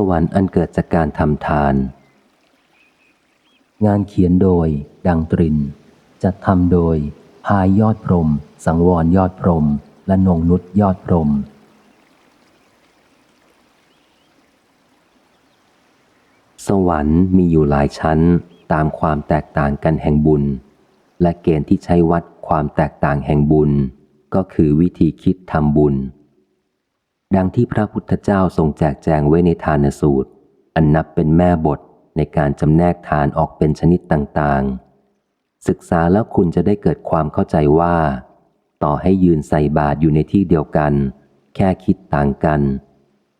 สวรรค์อันเกิดจากการทำทาน งานเขียนโดย ดังตริน จัดทำโดย พายยอดพรม สังวรยอดพรม และนงนุษยอดพรม สวรรค์มีอยู่หลายชั้นตามความแตกต่างกันแห่งบุญ และเกณฑ์ที่ใช้วัดความแตกต่างแห่งบุญ ก็คือวิธีคิดทำบุญ ดังที่พระพุทธเจ้าทรงแจกแจงไว้ในทานสูตร อันนับเป็นแม่บทในการจำแนกทานออกเป็นชนิดต่างๆ ศึกษาแล้วคุณจะได้เกิดความเข้าใจว่า ต่อให้ยืนใส่บาตรอยู่ในที่เดียวกัน แค่คิดต่างกัน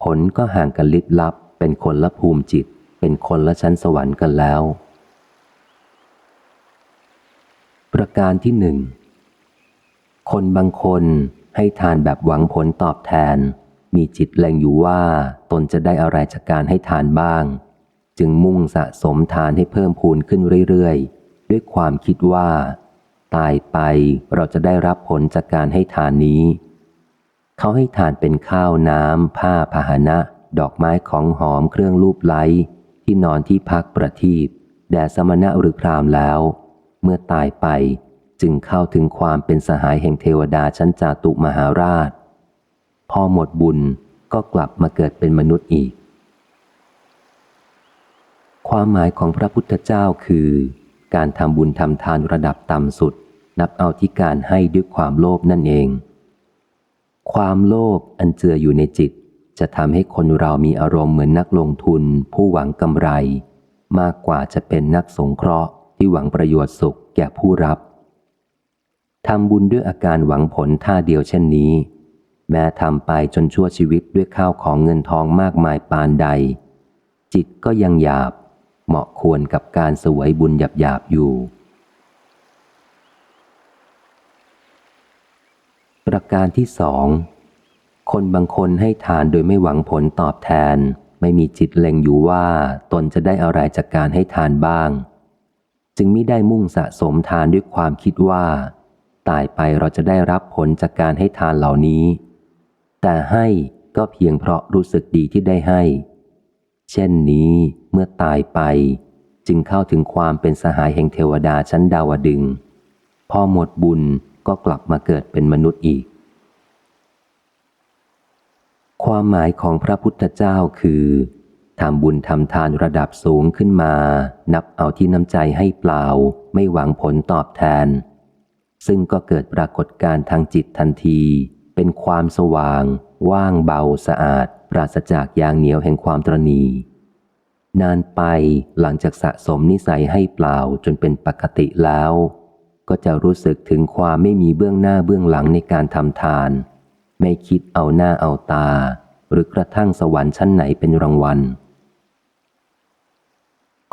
ผลก็ห่างกันลิบลับ เป็นคนละภูมิจิต เป็นคนละชั้นสวรรค์กันแล้ว ประการที่หนึ่งคนบางคนให้ทานแบบหวังผลตอบแทน มีจิตแรงอยู่ว่าตนจะได้อะไรจากการให้ทานบ้าง จึงมุ่งสะสมทานให้เพิ่มพูนขึ้นเรื่อยๆ ด้วยความคิดว่า ตายไปเราจะได้รับผลจากการให้ทานนี้ เขาให้ทานเป็นข้าวน้ำ ผ้าพาหนะ ดอกไม้ของหอมเครื่องรูปไล้ ที่นอนที่พักประทีปแด่สมณะหรือพรามแล้ว เมื่อตายไปจึงเข้าถึงความเป็นสหายแห่งเทวดาชั้นจาตุมหาราช พอหมดบุญก็กลับมาเกิดเป็นมนุษย์อีก ความหมายของพระพุทธเจ้าคือ การทำบุญทำทานระดับต่ำสุด นับเอาที่การให้ด้วยความโลภนั่นเอง ความโลภอันเจืออยู่ในจิต จะทำให้คนเรามีอารมณ์เหมือนนักลงทุน ผู้หวังกำไร มากกว่าจะเป็นนักสงเคราะห์ที่หวังประโยชน์สุขแก่ผู้รับทำบุญด้วยอาการหวังผลท่าเดียวเช่นนี้ แม้ทำไปจนชั่วชีวิตด้วยข้าวของเงินทองมากมายปานใด จิตก็ยังหยาบ เหมาะควรกับการสวยบุญหยาบหยาบอยู่ ประการที่สองคนบางคนให้ทานโดยไม่หวังผลตอบแทน ไม่มีจิตเล็งอยู่ว่าตนจะได้อะไรจากการให้ทานบ้าง จึงไม่ได้มุ่งสะสมทานด้วยความคิดว่า ตายไปเราจะได้รับผลจากการให้ทานเหล่านี้ แต่ให้ก็เพียงเพราะรู้สึกดีที่ได้ให้ เช่นนี้เมื่อตายไป จึงเข้าถึงความเป็นสหายแห่งเทวดาชั้นดาวดึง พอหมดบุญก็กลับมาเกิดเป็นมนุษย์อีก ความหมายของพระพุทธเจ้าคือทำบุญทำทานระดับสูงขึ้นมา นับเอาที่น้ำใจให้เปล่า ไม่หวังผลตอบแทน ซึ่งก็เกิดปรากฏการทางจิตทันที เป็นความสว่าง ว่างเบาสะอาด ปราศจากยางเหนียวแห่งความตรณีนานไปหลังจากสะสมนิสัยให้เปล่าจนเป็นปกติแล้ว ก็จะรู้สึกถึงความไม่มีเบื้องหน้าเบื้องหลังในการทำทาน ไม่คิดเอาหน้าเอาตา หรือกระทั่งสวรรค์ชั้นไหนเป็นรางวัล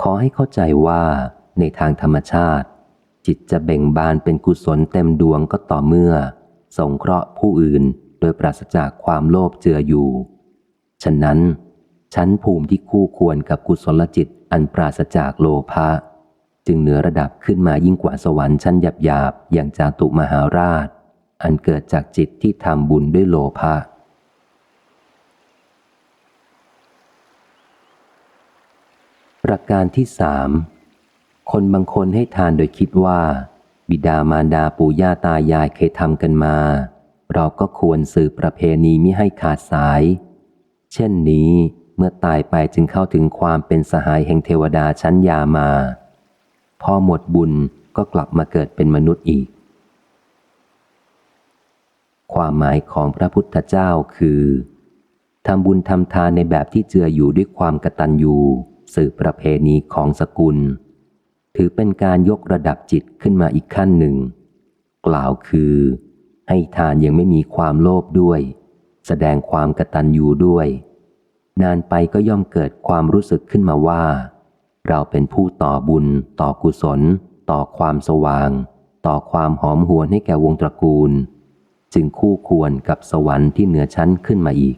ขอให้เข้าใจว่า ในทางธรรมชาติ จิตจะเบ่งบานเป็นกุศลเต็มดวงก็ต่อเมื่อ สงเคราะห์ผู้อื่นโดยปราศจากความโลภเจืออยู่ ฉะนั้น ชั้นภูมิที่คู่ควรกับกุศลจิตอันปราศจากโลภะจึงเหนือระดับขึ้นมายิ่งกว่าสวรรค์ชั้นหยาบหยาบอย่างจาตุมหาราช อันเกิดจากจิตที่ทำบุญด้วยโลภะประการที่สามคนบางคนให้ทานโดยคิดว่า บิดามารดาปู่ย่าตายายเคยทำกันมา เราก็ควรสืบประเพณีมิให้ขาดสาย เช่นนี้เมื่อตายไปจึงเข้าถึงความเป็นสหายแห่งเทวดาชั้นยามา พอหมดบุญก็กลับมาเกิดเป็นมนุษย์อีก ความหมายของพระพุทธเจ้าคือทำบุญทำทานในแบบที่เจืออยู่ด้วยความกตัญญูสืบประเพณีของสกุล ถือเป็นการยกระดับจิตขึ้นมาอีกขั้นหนึ่ง กล่าวคือ ให้ทานยังไม่มีความโลภด้วย แสดงความกตัญญูด้วย นานไปก็ย่อมเกิดความรู้สึกขึ้นมาว่า เราเป็นผู้ต่อบุญ ต่อกุศล ต่อความสว่าง ต่อความหอมหวนให้แก่วงตระกูล จึงคู่ควรกับสวรรค์ที่เหนือชั้นขึ้นมาอีก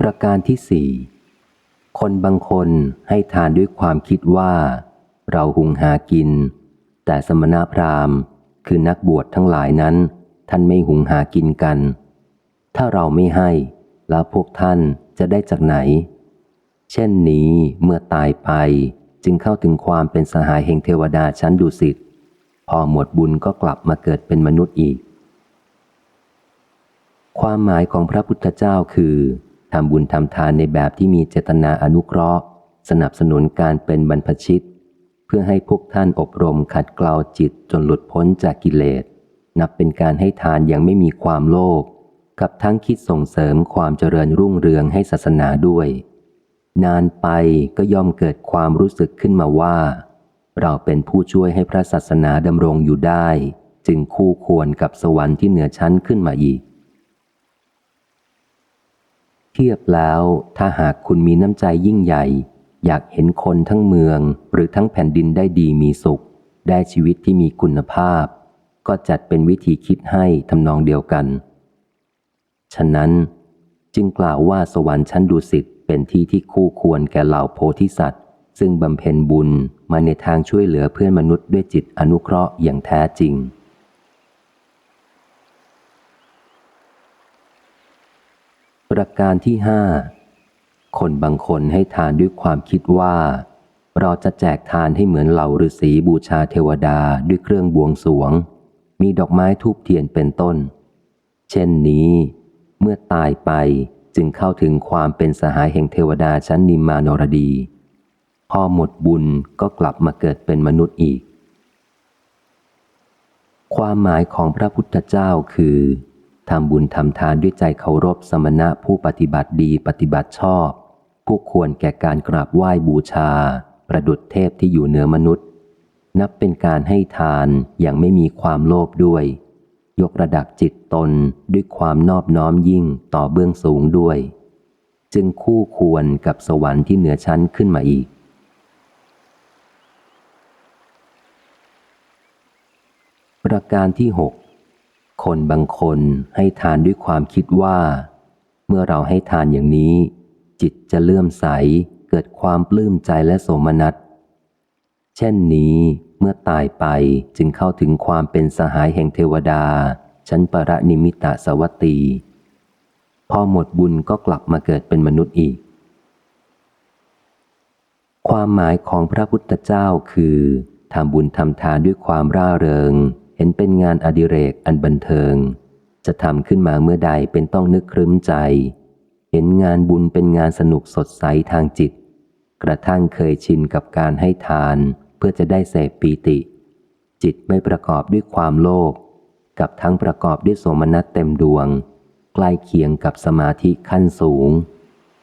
ประการที่สี่ คนบางคนให้ทานด้วยความคิดว่า เราหุงหากิน แต่สมณพราหมณ์คือนักบวชทั้งหลายนั้น ท่านไม่หุงหากินกัน ถ้าเราไม่ให้ แล้วพวกท่านจะได้จากไหน เช่นนี้เมื่อตายไปจึงเข้าถึงความเป็นสหายแห่งเทวดาชั้นดุสิตพอหมดบุญก็กลับมาเกิดเป็นมนุษย์อีก ความหมายของพระพุทธเจ้าคือ ทำบุญทำทานในแบบที่มีเจตนาอนุเคราะห์ สนับสนุนการเป็นบรรพชิต เพื่อให้พวกท่านอบรมขัดเกลาจิตจนหลุดพ้นจากกิเลส นับเป็นการให้ทานอย่างไม่มีความโลภกับทั้งคิดส่งเสริมความเจริญรุ่งเรืองให้ศาสนาด้วย นานไปก็ย่อมเกิดความรู้สึกขึ้นมาว่า เราเป็นผู้ช่วยให้พระศาสนาดำรงอยู่ได้ จึงคู่ควรกับสวรรค์ที่เหนือชั้นขึ้นมาอีก เทียบแล้วถ้าหากคุณมีน้ำใจยิ่งใหญ่ อยากเห็นคนทั้งเมืองหรือทั้งแผ่นดินได้ดีมีสุข ได้ชีวิตที่มีคุณภาพ ก็จัดเป็นวิธีคิดให้ทำนองเดียวกัน ฉะนั้นจึงกล่าวว่าสวรรค์ชั้นดุสิตเป็นที่ที่คู่ควรแก่เหล่าโพธิสัตว์ ซึ่งบำเพ็ญบุญมาในทางช่วยเหลือเพื่อนมนุษย์ด้วยจิตอนุเคราะห์อย่างแท้จริง ประการที่ห้าคนบางคนให้ทานด้วยความคิดว่า เราจะแจกทานให้เหมือนเหล่าฤาษีบูชาเทวดาด้วยเครื่องบวงสรวง มีดอกไม้ทูบเทียนเป็นต้น เช่นนี้ เมื่อตายไปจึงเข้าถึงความเป็นสหายแห่งเทวดาชั้นนิมมานรดี พอหมดบุญก็กลับมาเกิดเป็นมนุษย์อีก ความหมายของพระพุทธเจ้าคือ ทำบุญทำทานด้วยใจเคารพสมณะผู้ปฏิบัติดีปฏิบัติชอบ ผู้ควรแก่การกราบไหว้บูชา ประดุจเทพที่อยู่เหนือมนุษย์ นับเป็นการให้ทานอย่างไม่มีความโลภด้วย ยกระดับจิตตนด้วยความนอบน้อมยิ่งต่อเบื้องสูงด้วย จึงคู่ควรกับสวรรค์ที่เหนือชั้นขึ้นมาอีกประการที่หก คนบางคนให้ทานด้วยความคิดว่า เมื่อเราให้ทานอย่างนี้ จิตจะเลื่อมใสเกิดความปลื้มใจและโสมนัสเช่นนี้เมื่อตายไปจึงเข้าถึงความเป็นสหายแห่งเทวดา ชั้นปรนิมิตะสวัตตีพอหมดบุญก็กลับมาเกิดเป็นมนุษย์อีก ความหมายของพระพุทธเจ้าคือทำบุญทำทานด้วยความร่าเริง ห็นเป็นงานอดิเรกอันบันเทิง จะทำขึ้นมาเมื่อใดเป็นต้องนึกครึ้มใจ เห็นงานบุญเป็นงานสนุกสดใสทางจิต กระทั่งเคยชินกับการให้ทานเพื่อจะได้เสพปีติ จิตไม่ประกอบด้วยความโลภกับทั้งประกอบด้วยโสมนัสเต็มดวง ใกล้เคียงกับสมาธิขั้นสูง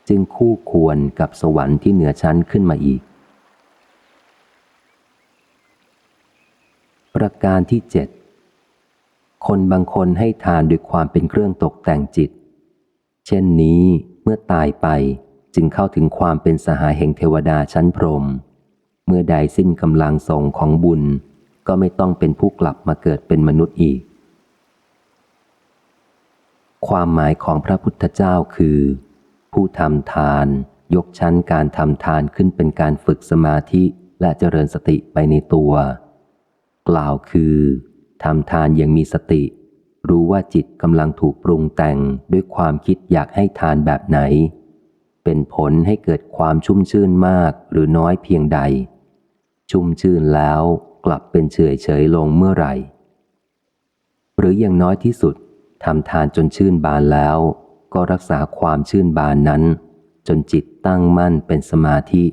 จึงคู่ควรกับสวรรค์ที่เหนือชั้นขึ้นมาอีก ประการที่เจ็ดคนบางคนให้ทานด้วยความเป็นเครื่องตกแต่งจิต เช่นนี้เมื่อตายไปจึงเข้าถึงความเป็นสหายแห่งเทวดาชั้นพรหมเมื่อใดสิ้นกำลังส่งของบุญ ก็ไม่ต้องเป็นผู้กลับมาเกิดเป็นมนุษย์อีก ความหมายของพระพุทธเจ้าคือ ผู้ทำทาน ยกชั้นการทำทานขึ้นเป็นการฝึกสมาธิและเจริญสติไปในตัว กล่าวคือทำทานอย่างมีสติ รู้ว่าจิตกำลังถูกปรุงแต่งด้วยความคิดอยากให้ทานแบบไหน เป็นผลให้เกิดความชุ่มชื่นมากหรือน้อยเพียงใด ชุ่มชื่นแล้วกลับเป็นเฉยเฉยลงเมื่อไหร่ หรืออย่างน้อยที่สุดทำทานจนชื่นบานแล้ว ก็รักษาความชื่นบานนั้น จนจิตตั้งมั่นเป็นสมาธิ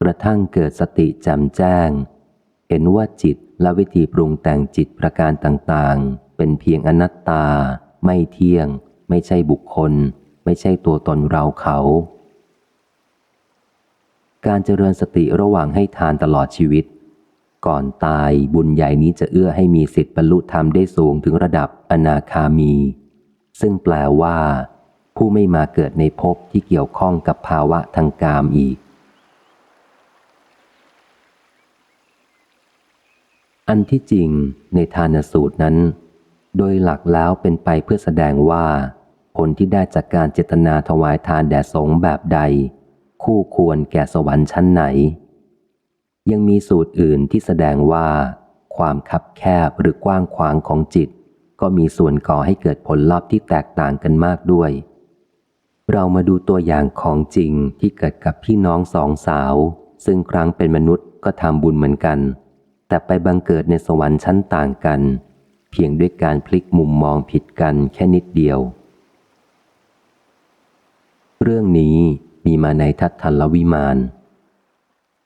กระทั่งเกิดสติแจ่มแจ้ง เห็นว่าจิต และวิธีปรุงแต่งจิตประการต่างๆ เป็นเพียงอนัตตา ไม่เที่ยง ไม่ใช่บุคคล ไม่ใช่ตัวตนเราเขา การเจริญสติระหว่างให้ทานตลอดชีวิต ก่อนตายบุญใหญ่นี้จะเอื้อให้มีสิทธิบรรลุธรรมได้สูงถึงระดับอนาคามี ซึ่งแปลว่า ผู้ไม่มาเกิดในภพที่เกี่ยวข้องกับภาวะทางกามอีก อันที่จริงในทานสูตรนั้น โดยหลักแล้วเป็นไปเพื่อแสดงว่า ผลที่ได้จากการเจตนาถวายทานแด่สงแบบใด คู่ควรแก่สวรรค์ชั้นไหน ยังมีสูตรอื่นที่แสดงว่า ความคับแคบหรือกว้างขวางของจิต ก็มีส่วนก่อให้เกิดผลลัพธ์ที่แตกต่างกันมากด้วย เรามาดูตัวอย่างของจริงที่เกิดกับพี่น้องสองสาว ซึ่งครั้งเป็นมนุษย์ก็ทำบุญเหมือนกัน แต่ไปบังเกิดในสวรรค์ชั้นต่างกัน เพียงด้วยการพลิกมุมมองผิดกันแค่นิดเดียว เรื่องนี้มีมาในทัตทัลวิมาน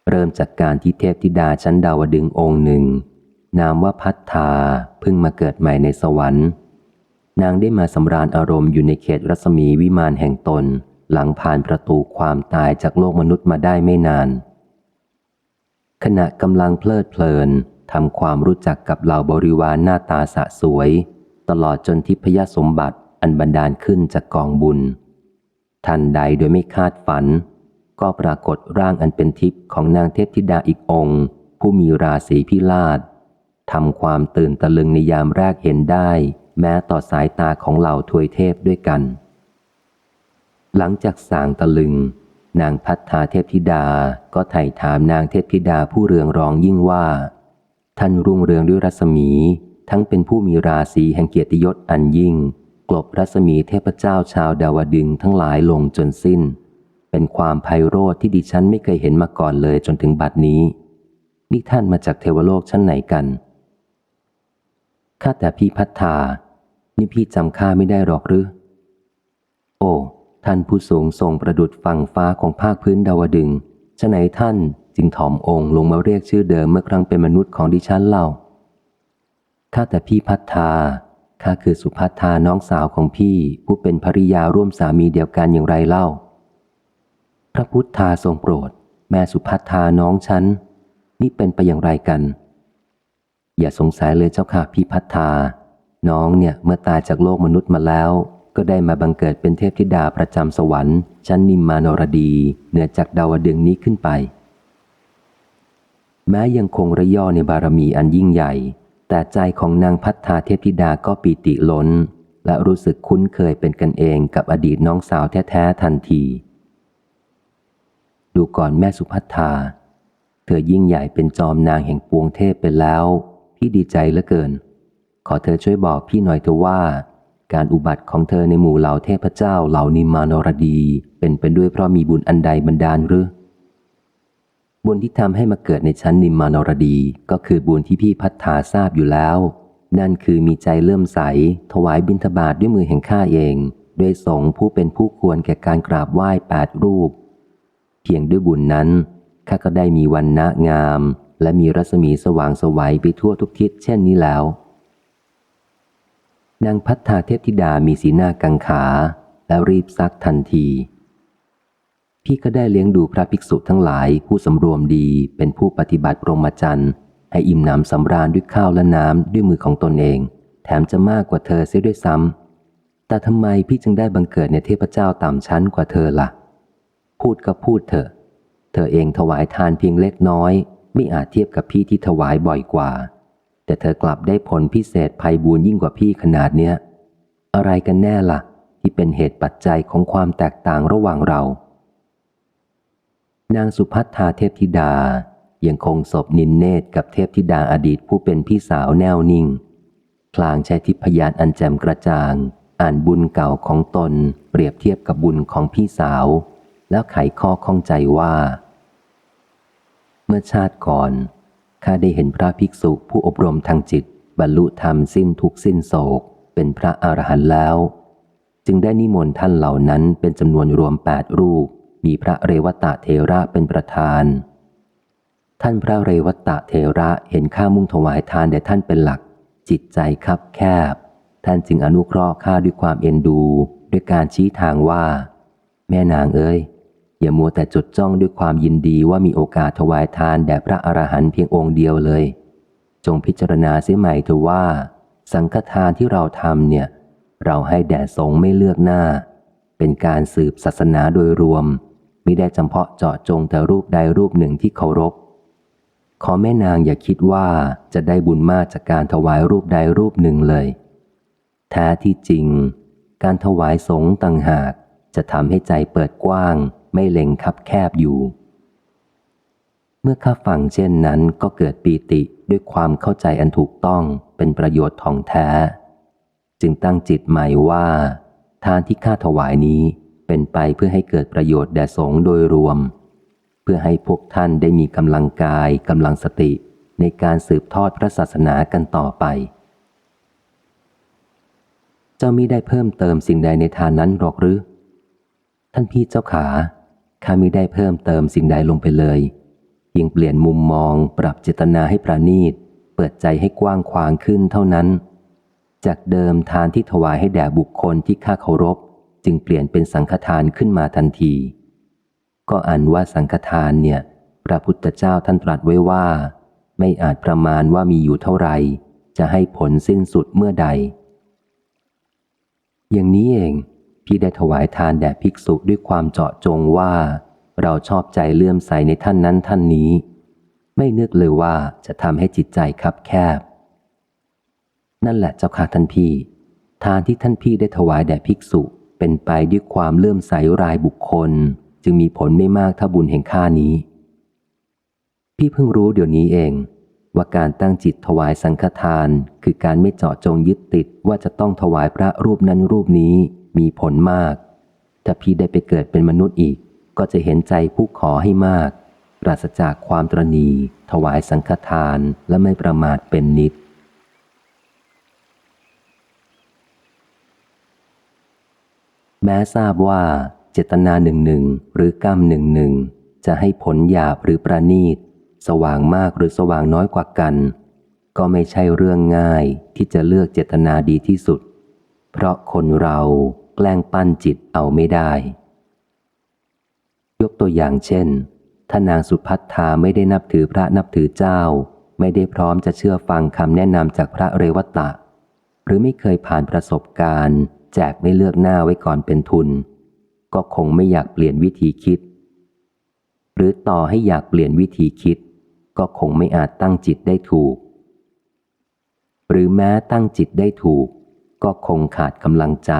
เริ่มจากการที่เทพธิดาชั้นดาวดึงองค์หนึ่ง นามว่าพัฒธาเพิ่งมาเกิดใหม่ในสวรรค์ นางได้มาสำราญอารมณ์อยู่ในเขตรัศมีวิมานแห่งตน หลังผ่านประตูความตายจากโลกมนุษย์มาได้ไม่นาน ขณะกำลังเพลิดเพลินทำความรู้จักกับเหล่าบริวารหน้าตาสะสวย ตลอดจนทิพยสมบัติอันบันดาลขึ้นจากกองบุญ ทันใดโดยไม่คาดฝัน ก็ปรากฏร่างอันเป็นทิพย์ของนางเทพธิดาอีกองค์ ผู้มีราศีพิราชทำความตื่นตะลึงในยามแรกเห็นได้ แม้ต่อสายตาของเหล่าทวยเทพด้วยกัน หลังจากสางตะลึง นางพัฒนาเทพธิดาก็ไถ่ถามนางเทพธิดาผู้เรืองรองยิ่งว่า ท่านรุ่งเรืองด้วยรัศมี ทั้งเป็นผู้มีราศีแห่งเกียรติยศอันยิ่ง กลบรัศมีเทพเจ้าชาวดาวดึงทั้งหลายลงจนสิ้น เป็นความไพโรธที่ดิฉันไม่เคยเห็นมาก่อนเลยจนถึงบัดนี้ นี่ท่านมาจากเทวโลกชั้นไหนกันข้าแต่พี่พัฒนานี่พี่จำข้าไม่ได้หรอกหรือ โอ้ ท่านผู้สูงทรงประดุดฝั่งฟ้าของภาคพื้นดาวดึงฉะไหนท่านจึงถ่อมองค์ลงมาเรียกชื่อเดิมเมื่อครั้งเป็นมนุษย์ของดิฉันเล่า ข้าแต่พี่พัฒนา ข้าคือสุพัฒนาน้องสาวของพี่ ผู้เป็นภริยาร่วมสามีเดียวกันอย่างไรเล่า พระพุทธาทรงโปรด แม่สุพัฒนาน้องฉัน นี่เป็นไปอย่างไรกัน อย่าสงสัยเลยเจ้าค่ะพี่พัฒนาน้องเนี่ยเมื่อตายจากโลกมนุษย์มาแล้ว ก็ได้มาบังเกิดเป็นเทพธิดาประจำสวรรค์ ชั้นนิมมานรดี เหนือจากดาวดึงนี้ขึ้นไป แม้ยังคงระย่อในบารมีอันยิ่งใหญ่ แต่ใจของนางพัฒนาเทพธิดาก็ปีติล้น และรู้สึกคุ้นเคยเป็นกันเองกับอดีตน้องสาวแท้ๆทันที ดูก่อนแม่สุพัฒนาเธอยิ่งใหญ่เป็นจอมนางแห่งปวงเทพไปแล้ว พี่ดีใจเหลือเกิน ขอเธอช่วยบอกพี่หน่อยเถอะว่า การอุบัติของเธอในหมู่เหล่าเทพเจ้าเหล่านิมมานรดี เป็นไปด้วยเพราะมีบุญอันใดบันดาลหรือ บุญที่ทำให้มาเกิดในชั้นนิมมานรดี ก็คือบุญที่พี่พัฒนาทราบอยู่แล้ว นั่นคือมีใจเลื่อมใส ถวายบิณฑบาตด้วยมือแห่งข้าเอง ด้วยสงผู้เป็นผู้ควรแก่การกราบไหว้แปดรูป เพียงด้วยบุญนั้นข้าก็ได้มีวันณะงาม และมีรัศมีสว่างสวัยไปทั่วทุกทิศเช่นนี้แล้ว นางพัฒนาเทพธิดามีสีหน้ากังขา แล้วรีบซักทันที พี่ก็ได้เลี้ยงดูพระภิกษุทั้งหลายผู้สำรวมดีเป็นผู้ปฏิบัติพรมจรรย์ให้อิ่มหนำสำราญด้วยข้าวและน้ำด้วยมือของตนเอง แถมจะมากกว่าเธอเสียด้วยซ้ำแต่ทำไมพี่จึงได้บังเกิดในเทพเจ้าต่ำชั้นกว่าเธอละ่ะ พูดก็พูดเถอะ เธอเองถวายทานเพียงเล็กน้อย ไม่อาจเทียบกับพี่ที่ถวายบ่อยกว่า แต่เธอกลับได้ผลพิเศษภัยบูญยิ่งกว่าพี่ขนาดเนี้ย อะไรกันแน่ละ่ะ ที่เป็นเหตุปัจจัยของความแตกต่างระหว่างเรา นางสุพัฒนาเทพธิดายังคงศพนินเนตกับเทพธิดาอดีตผู้เป็นพี่สาวแนวนิ่ง พลางใช้ทิพยานอันแจ่มกระจ่าง อ่านบุญเก่าของตน เปรียบเทียบกับบุญของพี่สาว แล้วไขข้อข้องใจว่า เมื่อชาติก่อน ข้าได้เห็นพระภิกษุผู้อบรมทางจิต บรรลุธรรมสิ้นทุกสิ้นโศก เป็นพระอรหันต์แล้ว จึงได้นิมนต์ท่านเหล่านั้นเป็นจำนวนรวมแปดรูป มีพระเรวตะเทระเป็นประธาน ท่านพระเรวตะเทระเห็นข้ามุ่งถวายทานแด่ท่านเป็นหลัก จิตใจคับแคบ ท่านจึงอนุเคราะห์ข้าด้วยความเอ็นดู ด้วยการชี้ทางว่า แม่นางเอ้ย อย่ามัวแต่จดจ้องด้วยความยินดีว่ามีโอกาสถวายทานแด่พระอรหันต์เพียงองค์เดียวเลย จงพิจารณาเสียใหม่เถอะว่า สังฆทานที่เราทำเนี่ย เราให้แด่สงฆ์ไม่เลือกหน้า เป็นการสืบศาสนาโดยรวมไม่ได้จำเพาะเจาะจงแต่รูปใดรูปหนึ่งที่เคารพ ขอแม่นางอย่าคิดว่าจะได้บุญมากจากการถวายรูปใดรูปหนึ่งเลย แท้ที่จริง การถวายสงฆ์ต่างหากจะทำให้ใจเปิดกว้าง ไม่เล็งคับแคบอยู่ เมื่อข้าฟังเช่นนั้นก็เกิดปีติด้วยความเข้าใจอันถูกต้องเป็นประโยชน์ท่องแท้ จึงตั้งจิตใหม่ว่า ทานที่ข้าถวายนี้เป็นไปเพื่อให้เกิดประโยชน์แด่สงฆ์โดยรวม เพื่อให้พวกท่านได้มีกำลังกายกำลังสติในการสืบทอดพระศาสนากันต่อไป เจ้ามิได้เพิ่มเติมสิ่งใดในทานนั้นหรอกหรือ ท่านพี่เจ้าขา ข้ามิได้เพิ่มเติมสิ่งใดลงไปเลยเพียงเปลี่ยนมุมมอง ปรับเจตนาให้ประณีต เปิดใจให้กว้างขวางขึ้นเท่านั้น จากเดิมทานที่ถวายให้แด่บุคคลที่ข้าเคารพ จึงเปลี่ยนเป็นสังฆทานขึ้นมาทันที ก็อันว่าสังฆทานเนี่ย พระพุทธเจ้าท่านตรัสไว้ว่า ไม่อาจประมาณว่ามีอยู่เท่าไหร่ จะให้ผลสิ้นสุดเมื่อใด อย่างนี้เอง พี่ได้ถวายทานแด่ภิกษุด้วยความเจาะจงว่า เราชอบใจเลื่อมใสในท่านนั้นท่านนี้ ไม่นึกเลยว่าจะทำให้จิตใจคับแคบ นั่นแหละเจ้าค่ะท่านพี่ ทานที่ท่านพี่ได้ถวายแด่ภิกษุเป็นไปด้วยความเลื่อมใสรายบุคคล จึงมีผลไม่มากถ้าบุญแห่งข้านี้ พี่เพิ่งรู้เดี๋ยวนี้เองว่าการตั้งจิตถวายสังฆทาน คือการไม่เจาะจงยึดติดว่าจะต้องถวายพระรูปนั้นรูปนี้ มีผลมาก ถ้าพี่ได้ไปเกิดเป็นมนุษย์อีก ก็จะเห็นใจผู้ขอให้มาก ปราศจากความตรณี ถวายสังฆทานและไม่ประมาทเป็นนิด แม้ทราบว่า เจตนาหนึ่งหนึ่งหรือกรรมหนึ่งหนึ่งจะให้ผลหยาบหรือประณีต สว่างมากหรือสว่างน้อยกว่ากัน ก็ไม่ใช่เรื่องง่ายที่จะเลือกเจตนาดีที่สุด เพราะคนเราแกล้งปั้นจิตเอาไม่ได้ ยกตัวอย่างเช่น ถ้านางสุพัฒนาไม่ได้นับถือพระนับถือเจ้า ไม่ได้พร้อมจะเชื่อฟังคำแนะนำจากพระเรวตะ หรือไม่เคยผ่านประสบการณ์ แจกไม่เลือกหน้าไว้ก่อนเป็นทุน ก็คงไม่อยากเปลี่ยนวิธีคิด หรือต่อให้อยากเปลี่ยนวิธีคิด ก็คงไม่อาจตั้งจิตได้ถูก หรือแม้ตั้งจิตได้ถูก ก็คงขาดกำลังใจ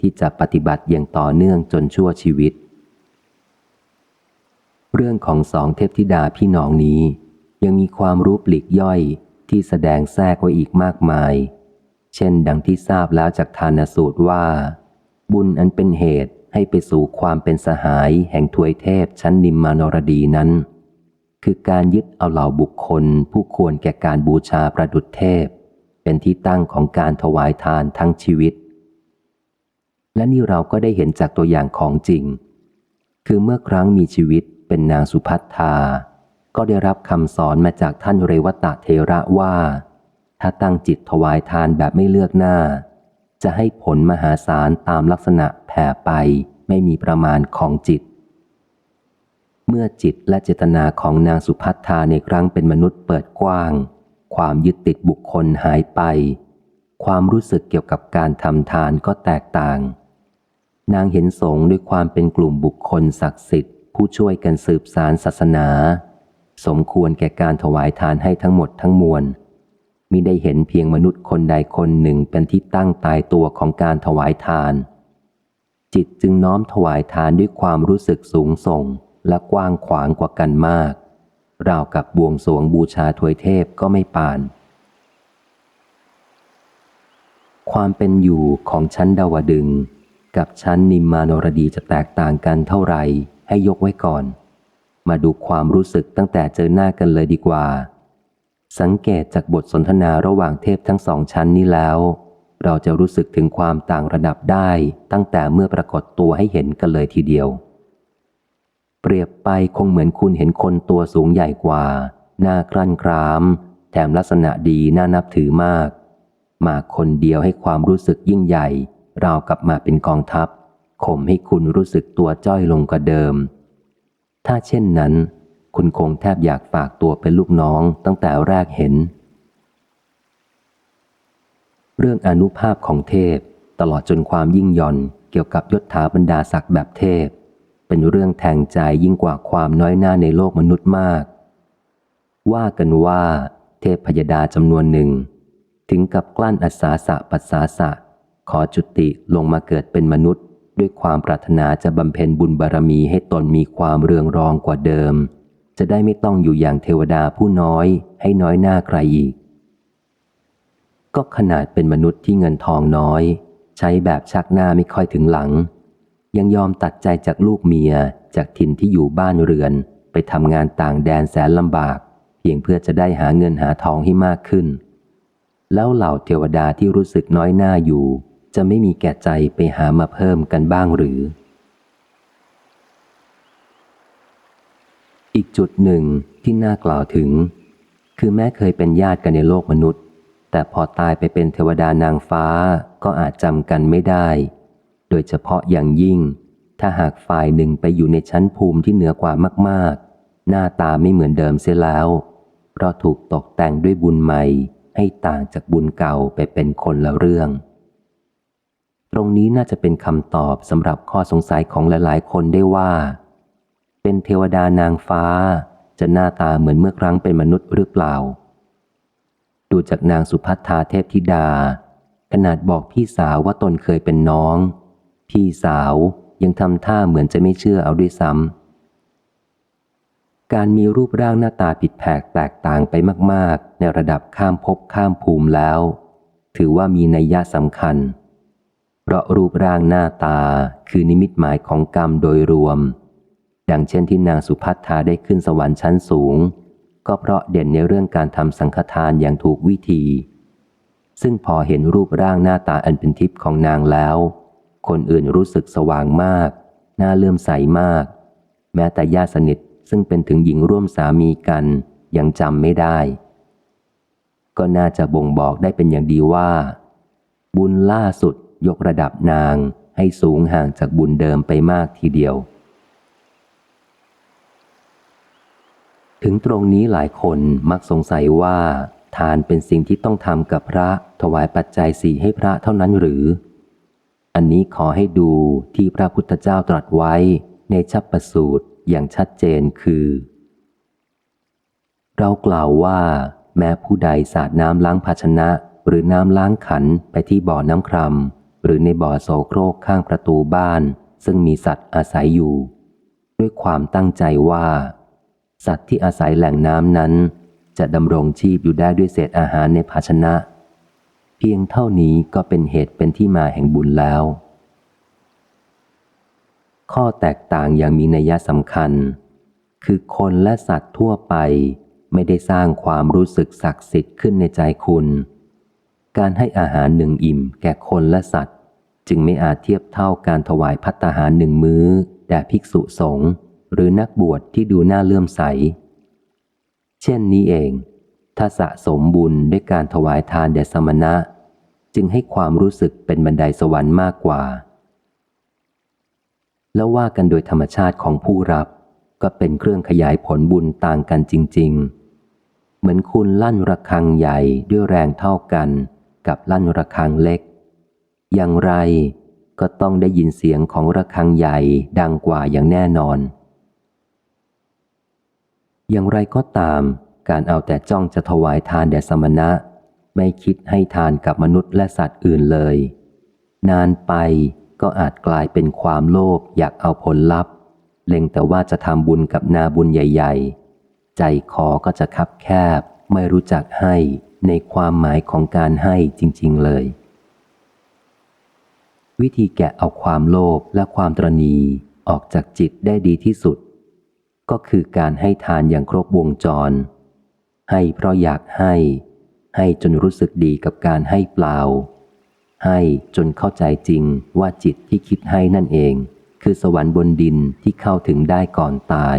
ที่จะปฏิบัติอย่างต่อเนื่องจนชั่วชีวิต เรื่องของสองเทพธิดาพี่น้องนี้ ยังมีความรู้ปลีกย่อยที่แสดงแทรกไว้อีกมากมาย เช่นดังที่ทราบแล้วจากทานสูตรว่า บุญอันเป็นเหตุให้ไปสู่ความเป็นสหายแห่งทวยเทพชั้นนิมมานรดีนั้น คือการยึดเอาเหล่าบุคคลผู้ควรแก่การบูชาประดุจเทพ เป็นที่ตั้งของการถวายทานทั้งชีวิต และนี่เราก็ได้เห็นจากตัวอย่างของจริง คือเมื่อครั้งมีชีวิตเป็นนางสุพัฒนาก็ได้รับคำสอนมาจากท่านเรวตะเทระว่า ถ้าตั้งจิตถวายทานแบบไม่เลือกหน้า จะให้ผลมหาศาลตามลักษณะแผ่ไปไม่มีประมาณของจิต เมื่อจิตและเจตนาของนางสุพัฒนาในครั้งเป็นมนุษย์เปิดกว้าง ความยึดติดบุคคลหายไป ความรู้สึกเกี่ยวกับการทำทานก็แตกต่าง นางเห็นสงด้วยความเป็นกลุ่มบุคคลศักดิ์สิทธิ์ ผู้ช่วยกันสืบสารศาสนา สมควรแก่การถวายทานให้ทั้งหมดทั้งมวลมิได้เห็นเพียงมนุษย์คนใดคนหนึ่งเป็นที่ตั้งตายตัวของการถวายทาน จิตจึงน้อมถวายทานด้วยความรู้สึกสูงส่งและกว้างขวางกว่ากันมาก ราวกับบวงสวงบูชาถวยเทพก็ไม่ปาน ความเป็นอยู่ของชั้นดาวดึง กับชั้นนิมมานรดีจะแตกต่างกันเท่าไหร่ให้ยกไว้ก่อน มาดูความรู้สึกตั้งแต่เจอหน้ากันเลยดีกว่า สังเกตจากบทสนทนาระหว่างเทพทั้งสองชั้นนี้แล้ว เราจะรู้สึกถึงความต่างระดับได้ตั้งแต่เมื่อปรากฏตัวให้เห็นกันเลยทีเดียว เปรียบไปคงเหมือนคุณเห็นคนตัวสูงใหญ่กว่า หน้ากรั้นคราม แถมลักษณะดีน่านับถือมาก มาคนเดียวให้ความรู้สึกยิ่งใหญ่ ราวกับมาเป็นกองทัพข่มให้คุณรู้สึกตัวจ้อยลงกว่าเดิม ถ้าเช่นนั้น คุณคงแทบอยากฝากตัวเป็นลูกน้องตั้งแต่แรกเห็น เรื่องอนุภาพของเทพ ตลอดจนความยิ่งย่อนเกี่ยวกับยศถาบรรดาศักดิ์แบบเทพ เป็นเรื่องแทงใจยิ่งกว่าความน้อยหน้าในโลกมนุษย์มาก ว่ากันว่า เทพพยดาจำนวนหนึ่ง ถึงกับกลั้นอัศาสะปัสสาสะ ขอจุติลงมาเกิดเป็นมนุษย์ ด้วยความปรารถนาจะบำเพ็ญบุญบารมีให้ตนมีความเรืองรองกว่าเดิม จะได้ไม่ต้องอยู่อย่างเทวดาผู้น้อยให้น้อยหน้าใครอีก ก็ขนาดเป็นมนุษย์ที่เงินทองน้อย ใช้แบบชักหน้าไม่ค่อยถึงหลัง ยังยอมตัดใจจากลูกเมียจากถิ่นที่อยู่บ้านเรือน ไปทำงานต่างแดนแสนลำบาก เพียงเพื่อจะได้หาเงินหาทองให้มากขึ้น แล้วเหล่าเทวดาที่รู้สึกน้อยหน้าอยู่ จะไม่มีแก่ใจไปหามาเพิ่มกันบ้างหรือ อีกจุดหนึ่งที่น่ากล่าวถึง คือแม้เคยเป็นญาติกันในโลกมนุษย์ แต่พอตายไปเป็นเทวดานางฟ้าก็อาจจำกันไม่ได้ โดยเฉพาะอย่างยิ่ง ถ้าหากฝ่ายหนึ่งไปอยู่ในชั้นภูมิที่เหนือกว่ามากๆ หน้าตาไม่เหมือนเดิมเสียแล้ว เพราะถูกตกแต่งด้วยบุญใหม่ ให้ต่างจากบุญเก่าไปเป็นคนละเรื่อง ตรงนี้น่าจะเป็นคำตอบสำหรับข้อสงสัยของหลายๆ คนได้ว่า เป็นเทวดานางฟ้า จะหน้าตาเหมือนเมื่อครั้งเป็นมนุษย์หรือเปล่า ดูจากนางสุพัฒนาเทพธิดาขนาดบอกพี่สาวว่าตนเคยเป็นน้อง พี่สาวยังทำท่าเหมือนจะไม่เชื่อเอาด้วยซ้ำ การมีรูปร่างหน้าตาผิดแผกแตกต่างไปมาก ๆ ในระดับข้ามภพข้ามภูมิแล้ว ถือว่ามีนัยยะสำคัญ เพราะรูปร่างหน้าตาคือนิมิตหมายของกรรมโดยรวม ดังเช่นที่นางสุพัฒนาได้ขึ้นสวรรค์ชั้นสูง ก็เพราะเด่นในเรื่องการทำสังฆทานอย่างถูกวิธี ซึ่งพอเห็นรูปร่างหน้าตาอันเป็นทิพย์ของนางแล้ว คนอื่นรู้สึกสว่างมาก น่าเลื่อมใสมาก แม้แต่ญาติสนิทซึ่งเป็นถึงหญิงร่วมสามีกันยังจำไม่ได้ ก็น่าจะบ่งบอกได้เป็นอย่างดีว่า บุญล่าสุดยกระดับนางให้สูงห่างจากบุญเดิมไปมากทีเดียว ถึงตรงนี้หลายคนมักสงสัยว่า ทานเป็นสิ่งที่ต้องทำกับพระถวายปัจจัยสี่ให้พระเท่านั้นหรือ อันนี้ขอให้ดูที่พระพุทธเจ้าตรัสไว้ในชัพประสูตรอย่างชัดเจนคือ เรากล่าวว่า แม้ผู้ใดสาดน้ำล้างภาชนะ หรือน้ำล้างขันไปที่บ่อน้ำครามหรือในบ่อโสโครกข้างประตูบ้าน ซึ่งมีสัตว์อาศัยอยู่ ด้วยความตั้งใจว่า สัตว์ที่อาศัยแหล่งน้ำนั้น จะดำรงชีพอยู่ได้ด้วยเศษอาหารในภาชนะ พียงเท่านี้ก็เป็นเหตุเป็นที่มาแห่งบุญแล้ว ข้อแตกต่างอย่างมีนัยสำคัญ คือคนและสัตว์ทั่วไปไม่ได้สร้างความรู้สึกศักดิ์สิทธิ์ขึ้นในใจคุณ การให้อาหารหนึ่งอิ่มแก่คนและสัตว์ จึงไม่อาจเทียบเท่าการถวายพัตตาหารหนึ่งมื้อ แด่ภิกษุสงฆ์หรือนักบวชที่ดูน่าเลื่อมใส เช่นนี้เอง ถ้าสะสมบุญด้วยการถวายทานแด่สมณะ จึงให้ความรู้สึกเป็นบันไดสวรรค์มากกว่า แล้วว่ากันโดยธรรมชาติของผู้รับ ก็เป็นเครื่องขยายผลบุญต่างกันจริง ๆ เหมือนคุณลั่นระฆังใหญ่ด้วยแรงเท่ากัน กับลั่นระฆังเล็ก อย่างไรก็ต้องได้ยินเสียงของระฆังใหญ่ดังกว่าอย่างแน่นอน อย่างไรก็ตาม การเอาแต่จ้องจะถวายทานแด่สมณะ ไม่คิดให้ทานกับมนุษย์และสัตว์อื่นเลย นานไปก็อาจกลายเป็นความโลภอยากเอาผลลัพธ์เล็งแต่ว่าจะทำบุญกับนาบุญใหญ่ ๆ ใจคอก็จะคับแคบ ไม่รู้จักให้ในความหมายของการให้จริง ๆ เลย วิธีแกะเอาความโลภและความตรณีออกจากจิตได้ดีที่สุด ก็คือการให้ทานอย่างครบวงจร ให้เพราะอยากให้ ให้จนรู้สึกดีกับการให้เปล่า ให้จนเข้าใจจริงว่าจิตที่คิดให้นั่นเอง คือสวรรค์บนดินที่เข้าถึงได้ก่อนตาย